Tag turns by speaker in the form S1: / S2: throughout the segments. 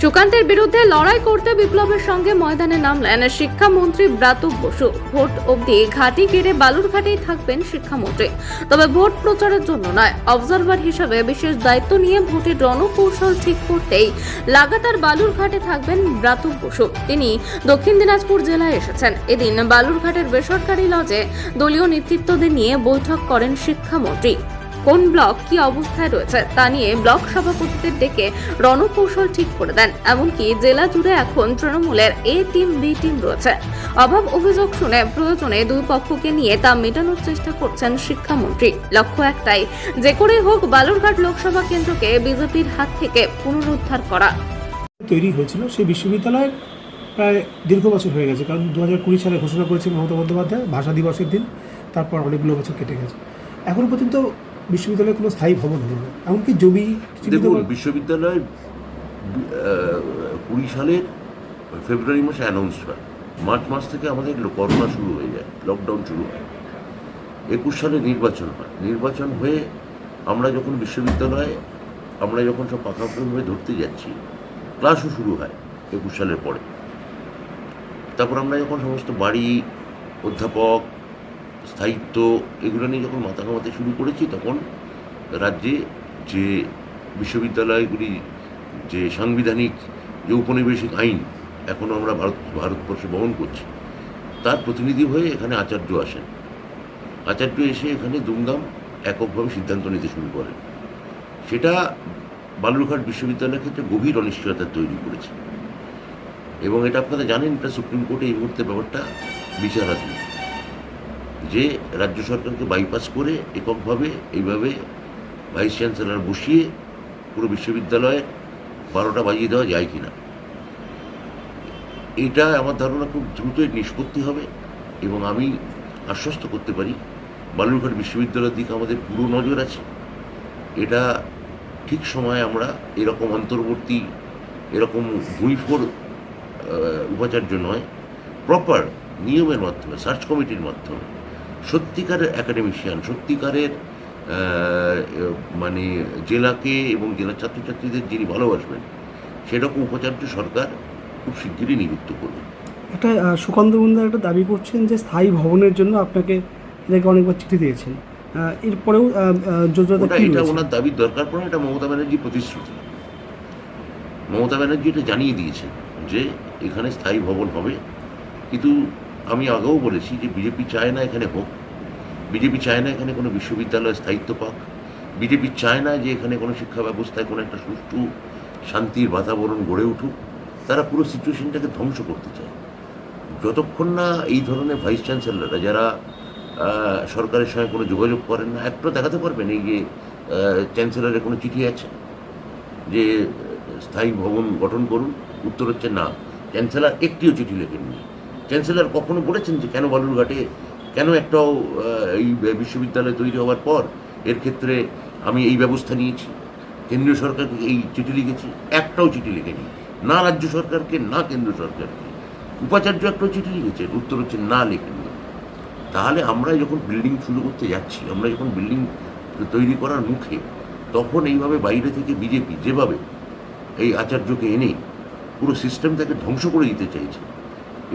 S1: সুকান্তের বিরুদ্ধে লড়াই করতে বিপ্লবের সঙ্গে ময়দানে নামলেন শিক্ষামন্ত্রী ব্রাত বসু। ভোট অবধি ঘাটি কেড়ে বালুরঘাটেই থাকবেন শিক্ষামন্ত্রী। তবে ভোট প্রচারের জন্য নয়, অবজারভার হিসেবে বিশেষ দায়িত্ব নিয়ে ভোটের রণকৌশল ঠিক করতেই লাগাতার বালুরঘাটে থাকবেন ব্রাত বসু। তিনি দক্ষিণ দিনাজপুর জেলায় এসেছেন। এদিন বালুরঘাটের বেসরকারি লজে দলীয় নেতৃত্বদের নিয়ে বৈঠক করেন শিক্ষামন্ত্রী। কোন ব্লক কি অবস্থায় রয়েছে তা নিয়ে ব্লক সভাপতিদের ডেকে রণকৌশল ঠিক করে দেন। এমনকি জেলা জুড়ে এখন তৃণমূলের এ টিম, বি টিম রয়েছে। অভাব অভিযোগ শুনে প্রয়োজনে দুই পক্ষকে নিয়ে তা মেটানোর চেষ্টা করছেন শিক্ষামন্ত্রী। লক্ষ্য একটাই, যে করেই হোক বালুরঘাট লোকসভা কেন্দ্রকে বিজেপির হাত থেকে পুনরুদ্ধার করা।
S2: তৈরি হয়েছিল সেই বিশ্ববিদ্যালয়ের প্রায় দীর্ঘ বছর হয়ে গেছে, কারণ দু হাজার কুড়ি সালে ঘোষণা করেছে মমতা বন্দ্যোপাধ্যায়, ভাষা দিবসের দিন, তারপর অনেকগুলো বছর কেটে গেছে। এখন পর্যন্ত বিশ্ববিদ্যালয়ে কোনো স্থায়ী ভবন হলো না। এমনকি জমি
S3: দেখুন বিশ্ববিদ্যালয় কুড়ি সালের ফেব্রুয়ারি মাসে অ্যানাউন্স হয়। মার্চ মাস থেকে আমাদের করোনা শুরু হয়ে যায় লকডাউন শুরু হয়। একুশ সালে নির্বাচন হয়। নির্বাচন হয়ে আমরা যখন বিশ্ববিদ্যালয়ে আমরা যখন সব পাকাপোক্ত হয়ে ধরতে যাচ্ছি ক্লাসও শুরু হয় একুশ সালের পরে। তারপর আমরা যখন সমস্ত বাড়ি অধ্যাপক স্থায়িত্ব এগুলো নিয়ে যখন মাথা ঘামাতে শুরু করেছি, তখন রাজ্যে যে বিশ্ববিদ্যালয়গুলি, যে সাংবিধানিক, যে উপনিবেশিক আইন এখনও আমরা ভারত, ভারতবর্ষে বহন করছি, তার প্রতিনিধি হয়ে এখানে আচার্য আসেন। আচার্য এসে এখানে দুমদাম এককভাবে সিদ্ধান্ত নিতে শুরু করেন। সেটা বালুরঘাট বিশ্ববিদ্যালয়ের ক্ষেত্রে গভীর অনিশ্চয়তা তৈরি করেছে। এবং এটা আপনারা জানেন, এটা সুপ্রিম কোর্টে এই মুহূর্তে ব্যাপারটা বিচার বিচারাধীন। যে রাজ্য সরকারকে বাইপাস করে এককভাবে এইভাবে ভাইস চ্যান্সেলর বসিয়ে পুরো বিশ্ববিদ্যালয়ে বারোটা বাজিয়ে দেওয়া যায় কি না এটা আমার ধারণা খুব দ্রুতই নিষ্পত্তি হবে এবং আমি আশ্বস্ত করতে পারি, বালুরঘাট বিশ্ববিদ্যালয়ের দিকে আমাদের পুরো নজর আছে। এটা ঠিক সময়ে আমরা এরকম অন্তর্বর্তী, এরকম ভুঁইফোর উপাচার্য নয় প্রপার নিয়মের মাধ্যমে সার্চ কমিটির মাধ্যমে সত্যিকারের অ্যাকাডেমিশিয়ান সত্যিকারের মানে জেলাকে এবং জেলার ছাত্রছাত্রীদের যিনি ভালোবাসবেন সেরকম উপাচার্য সরকার খুব শিগগিরই নিযুক্ত করবে।
S4: একটা সুকান্ত বন্দ্যার একটা দাবি করছেন যে স্থায়ী ভবনের জন্য আপনাকে এটাকে অনেকবার চিঠি দিয়েছেন। এরপরেও যোজনা
S3: এটা ওনার দাবির দরকার পড়ে এটা মমতা ব্যানার্জি প্রতিশ্রুতি। মমতা ব্যানার্জি এটা জানিয়ে দিয়েছেন যে এখানে স্থায়ী ভবন হবে কিন্তু আমি আগেও বলেছি যে বিজেপি চায় না এখানে হোক। বিজেপি চায় না এখানে কোনো বিশ্ববিদ্যালয় স্থায়িত্ব পাক। বিজেপি চায় না যে এখানে কোনো শিক্ষা ব্যবস্থায় কোনো একটা সুষ্ঠু, শান্তির বাতাবরণ গড়ে উঠুক। তারা পুরো সিচুয়েশনটাকে ধ্বংস করতে চায়। যতক্ষণ না এই ধরনের ভাইস চ্যান্সেলররা যারা সরকারের সঙ্গে কোনো যোগাযোগ করেন না একটা দেখাতে পারবেন এই যে চ্যান্সেলরের কোনো চিঠি আছে যে, স্থায়ী ভবন গঠন করুন। উত্তর হচ্ছে না। চ্যান্সেলর একটিও চিঠি লেখেননি। চ্যান্সেলর কখনো বলেছেন যে কেন বালুরঘাটে কেন একটাও এই বিশ্ববিদ্যালয় তৈরি হওয়ার পর এর ক্ষেত্রে আমি এই ব্যবস্থা নিয়েছি? কেন্দ্রীয় সরকারকে এই চিঠি লিখেছি, একটাও চিঠি লেখেনি। না রাজ্য সরকারকে, না কেন্দ্র সরকারকে। উপাচার্য একটাও চিঠি লিখেছেন, উত্তর হচ্ছে না লেখেনি। তাহলে আমরা যখন বিল্ডিং শুরু করতে যাচ্ছি, আমরা যখন বিল্ডিং তৈরি করার মুখে, তখন এইভাবে বাইরে থেকে বিজেপি যেভাবে এই আচার্যকে এনে পুরো সিস্টেমটাকে ধ্বংস করে দিতে চাইছে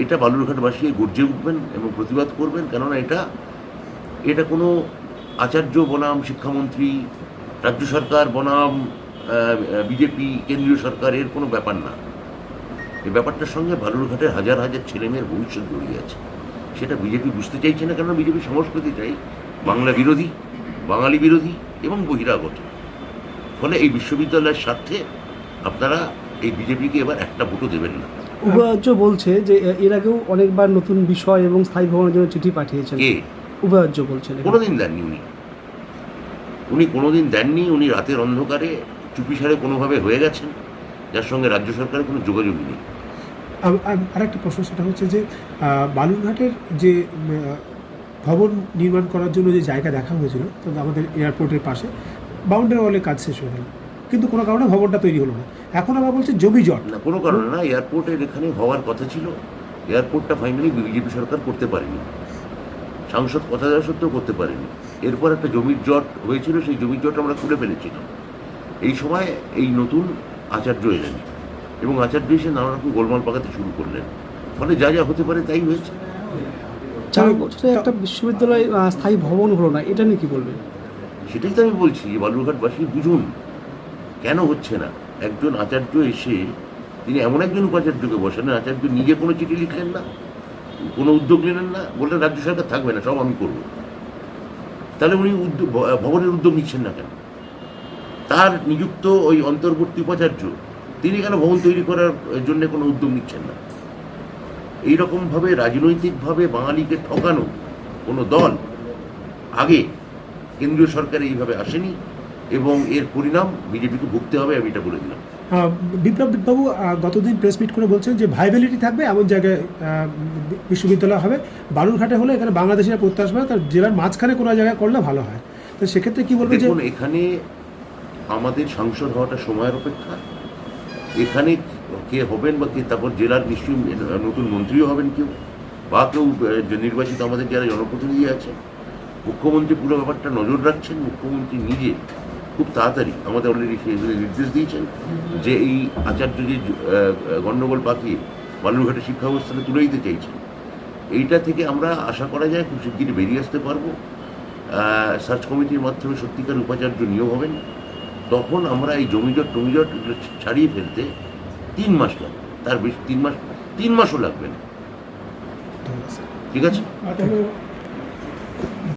S3: এটা বালুরঘাটবাসী গর্জে উঠবেন এবং প্রতিবাদ করবেন, কেননা এটা এটা কোনো আচার্য বনাম শিক্ষামন্ত্রী, রাজ্য সরকার বনাম বিজেপি, কেন্দ্রীয় সরকার, এর কোনো ব্যাপার না। এই ব্যাপারটার সঙ্গে বালুরঘাটের হাজার হাজার ছেলেমেয়ের ভবিষ্যৎ জড়িয়ে আছে। সেটা বিজেপি বুঝতে চাইছে না কেন বিজেপি সংস্কৃতি চাই। বাংলা বিরোধী, বাঙালি বিরোধী এবং বহিরাগত। ফলে এই বিশ্ববিদ্যালয়ের স্বার্থে আপনারা এই বিজেপিকে এবার একটা ভোটও দেবেন না।
S4: উপাচার্য বলছে যে এর আগেও অনেকবার নতুন বিষয় এবং স্থায়ী ভবনের জন্য চিঠি পাঠিয়েছেন। উপাচার্য বলছেন
S3: কোনোদিন দেননি উনি। উনি কোনোদিন দেননি উনি রাতের অন্ধকারে চুপিসারে কোনোভাবে হয়ে গেছেন যার সঙ্গে রাজ্য সরকারের কোনো যোগাযোগই নেই।
S2: আর- একটা প্রশ্ন সেটা হচ্ছে যে বালুরঘাটের যে ভবন নির্মাণ করার জন্য যে জায়গা দেখা হয়েছিল তো আমাদের এয়ারপোর্টের পাশে বাউন্ডারি ওয়ালের কাজ শেষ হয়ে গেল। কিন্তু কোনো কারণে ভবনটা তৈরি হলো না। এখন আবার বলছে জমি জট।
S3: না কোনো কারণে না এয়ারপোর্টের এখানে হওয়ার কথা ছিল। এয়ারপোর্টটা ফাইনালি বিজেপি সরকার করতে পারেনি। সাংসদ কথা দেওয়া সত্ত্বেও করতে পারেনি। এরপর একটা জমির জট হয়েছিল সেই জমির জট আমরা খুলে ফেলেছিলাম। এই সময় এই নতুন আচার্য এলেন এবং আচার্য এসে নানা রকম গোলমাল পাকাতে শুরু করলেন। ফলে যা যা হতে পারে তাই হয়েছে।
S4: চার বছরে একটা বিশ্ববিদ্যালয় স্থায়ী ভবন হলো না এটা নিয়ে কি বলবেন?
S3: সেটাই তো আমি বলছি যে বালুরঘাটবাসী বুঝুন। কেন হচ্ছে না? একজন আচার্য এসে তিনি এমন একজন উপাচার্যকে বসালেন, আচার্য নিজে কোনো চিঠি লিখলেন না, কোনো উদ্যোগ নিলেন না, বললেন রাজ্য সরকার থাকবে না, সব আমি করব। তাহলে উনি উদ্যোগ ভবনের উদ্যোগ নিচ্ছেন না কেন? তার নিযুক্ত ওই অন্তর্বর্তী উপাচার্য, তিনি কেন ভবন তৈরি করার জন্য কোনো উদ্যোগ নিচ্ছেন না? এইরকমভাবে, রাজনৈতিকভাবে বাঙালিকে ঠকানো কোনো দল আগে কেন্দ্রীয় সরকার এইভাবে আসেনি। এবং এর পরিণাম বিজেপিকে ভুগতে হবে আমি এটা বলে দিলাম।
S2: বিপ্লব বাবু গতদিন প্রেস মিট করে বলছেন যে ভাইবিলিটি থাকবে এমন জায়গায় বিশ্ববিদ্যালয় হবে। বালুরঘাটে হলে এখানে বাংলাদেশের প্রত্যাশা হবে তার জেলার মাঝখানে কোনো জায়গায় করলে ভালো হয়। তো সেক্ষেত্রে কি বলবেন যে
S3: দেখুন এখানে আমাদের সাংসদ হওয়াটা সময়ের অপেক্ষা। এখানে কে হবেন বা কে তারপর জেলার নিশ্চয়ই নতুন মন্ত্রীও হবেন কেউ বা কেউ নির্বাচিত আমাদের যারা জনপ্রতিনিধি আছে। মুখ্যমন্ত্রী পুরো ব্যাপারটা নজর রাখছেন মুখ্যমন্ত্রী নিজে খুব তাড়াতাড়ি আমাদের অলরেডি নির্দেশ দিয়েছেন যে এই আচার্য যে গণ্ডগোল পাকিয়ে বালুরঘাটে শিক্ষা ব্যবস্থাকে তুলে দিতে চাইছেন এইটা থেকে আমরা আশা করা যায় খুব শিগগিরই বেরিয়ে আসতে পারব। সার্চ কমিটির মাধ্যমে সত্যিকার উপাচার্য নিয়োগ হবেন। তখন আমরা এই জমিজট টমিজট এগুলো ছাড়িয়ে ফেলতে তিন মাস লাগবে। তার বেশি তিন মাস তিন মাসও লাগবে না। ঠিক আছে?